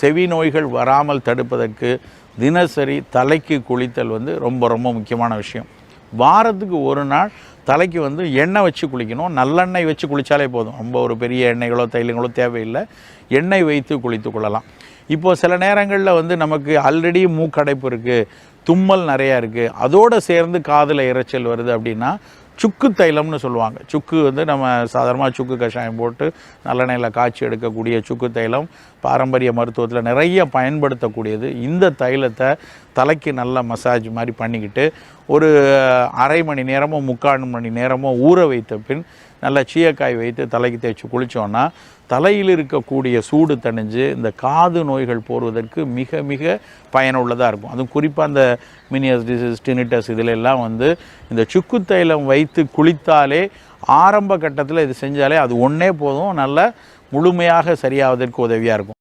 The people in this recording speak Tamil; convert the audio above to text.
செவி நோய்கள் வராமல் தடுப்பதற்கு தினசரி தலைக்கு குளித்தல் வந்து ரொம்ப ரொம்ப முக்கியமான விஷயம். வாரத்துக்கு ஒரு நாள் தலைக்கு வந்து எண்ணெய் வச்சு குளிக்கணும். நல்லெண்ணெய் வச்சு குளித்தாலே போதும். ரொம்ப ஒரு பெரிய எண்ணெய்களோ தைலங்களோ தேவையில்லை. எண்ணெய் வைத்து குளித்து கொள்ளலாம். இப்போது சில நேரங்களில் வந்து நமக்கு ஆல்ரெடி மூக்கடைப்பு இருக்குது தும்மல் நிறையா இருக்குது அதோடு சேர்ந்து காதில் இரைச்சல் வருது அப்படின்னா சுக்கு தைலம்னு சொல்லுவாங்க. சுக்கு வந்து நம்ம சாதாரணமாக சுக்கு கஷாயம் போட்டு நல்லெண்ணெயில் காய்ச்சி எடுக்கக்கூடிய சுக்கு தைலம் பாரம்பரிய மருத்துவத்தில் நிறைய பயன்படுத்தக்கூடியது. இந்த தைலத்தை தலைக்கு நல்லா மசாஜ் மாதிரி பண்ணிக்கிட்டு ஒரு அரை மணி நேரமோ முக்கால் மணி நேரமோ ஊற வைத்த பின் நல்லா சீயக்காய் வைத்து தலைக்கு தேய்ச்சி குளித்தோன்னா தலையில் இருக்கக்கூடிய சூடு தணிஞ்சு இந்த காது நோய்கள் போடுவதற்கு மிக மிக பயனுள்ளதாக இருக்கும். அதுவும் குறிப்பாக அந்த மினியஸ் டிசீஸ் டினிட்டஸ் இதிலெல்லாம் வந்து இந்த சுக்கு தைலம் வைத்து குளித்தாலே ஆரம்ப கட்டத்தில் இது செஞ்சாலே அது ஒன்றே போதும். நல்ல முழுமையாக சரியாவதற்கு உதவியாக இருக்கும்.